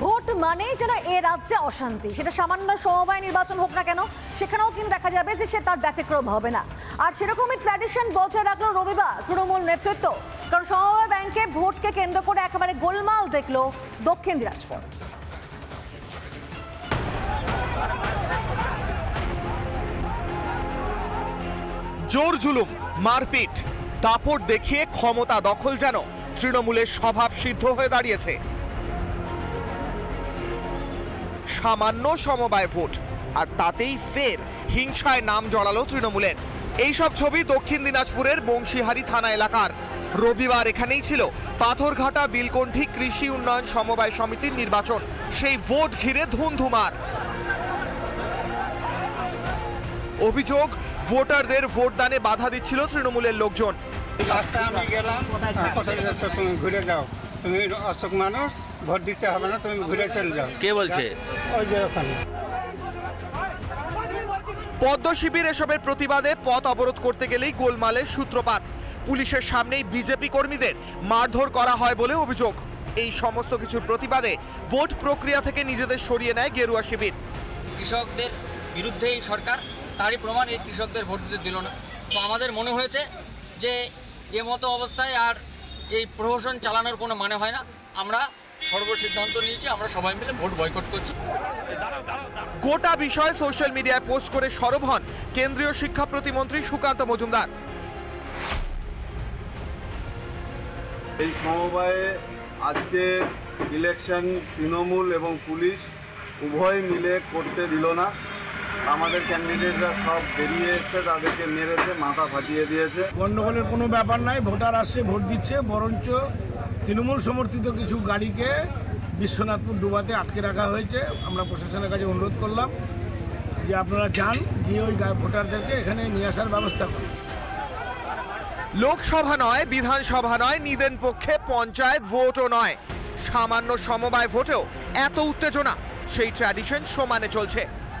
Vote মানেই যেন এ রাজ্যে অশান্তি। সেটা সামান্য সমবায় নির্বাচন হোক না কেন, সেখানেও কিন্তু দেখা যাবে যে সে তার ব্যতিক্রম হবে না। আর সেরকমই ট্র্যাডিশন বজায় রাখল রবিবার তৃণমূল নেতৃত্ব। কারণ সমবায় ব্যাংকে ভোটকে কেন্দ্র করে একেবারে গোলমাল দেখল দক্ষিণ দিনাজপুর। জোর জুলুম, মারপিট, দাপট দেখিয়ে ক্ষমতা দখল যেন তৃণমূলের স্বভাব সিদ্ধ হয়ে দাঁড়িয়েছে। সামান্য সমবায় ভোট। আর তাতেই ফের হিংসায় নাম জড়ালো তৃণমূলের। এইসব ছবি দক্ষিণ দিনাজপুরের বংশীহারি থানা এলাকার। রবিবার এখানেই ছিল পাথরঘাটা বিলকণ্ঠী কৃষি উন্নয়ন সমবায় সমিতির নির্বাচন। সেই ভোট ঘিরে ধুমধুমার অভিযোগ ভোটারদের ভোটদানে বাধা দিচ্ছিল তৃণমূলের লোকজন। রাস্তায় আমি গেলাম হ্যাঁ, ঘুরে যাও। তুমি অশোক মানুষ ভোট দিতে হবে না তুমি ঘুরে চলে যাও। কে বলছে? ওই যে ওখানে। পদ্ম শিবির এসবের প্রতিবাদে পথ অবরোধ করতে গেলেই গোলমালের সূত্রপাত। পুলিশের সামনেই বিজেপি কর্মীদের মারধর করা হয় বলে অভিযোগ। এই সমস্ত কিছুর প্রতিবাদে ভোট প্রক্রিয়া থেকে নিজেদের সরিয়ে নেয় গেরুয়া শিবির। কৃষকদের বিরুদ্ধে এই সরকার তারই প্রমাণ এই কৃষকদের ভোট দিতে দিল না। তো আমাদের মনে হয়েছে যে এ মতো অবস্থায় আর এই প্রহসন চালানোর কোনো মানে হয় না। আমরা সর্বসিদ্ধান্ত নিয়েছি আমরা সবাই মিলে ভোট বয়কট করছি। গোটা বিষয় সোশ্যাল মিডিয়ায় পোস্ট করে সরব হন কেন্দ্রীয় শিক্ষা প্রতিমন্ত্রী সুকান্ত মজুমদার। এই সমবায়ে আজকে ইলেকশন তৃণমূল এবং পুলিশ উভয় মিলে করতে দিল না। আমাদের ক্যান্ডিডেটরা সব বেরিয়ে এসছে তাদেরকে মেরেছে মাথা ফাটিয়ে দিয়েছে। গণ্ডগোলের কোনো ব্যাপার নাই ভোটার আসছে ভোট দিচ্ছে বরঞ্চ তৃণমূল সমর্থিত কিছু গাড়িকে বিশ্বনাথপুর ডুবাতে আটকে রাখা হয়েছে। আমরা প্রশাসনের কাছে অনুরোধ করলাম যে আপনারা যান গিয়ে ওই ভোটারদেরকে এখানে নিয়ে আসার ব্যবস্থা করুন। লোকসভা নয় বিধানসভা নয় নিদেন পক্ষে পঞ্চায়েত ভোটও নয়। সামান্য সমবায় ভোটেও এত উত্তেজনা সেই ট্র্যাডিশন সমানে চলছে।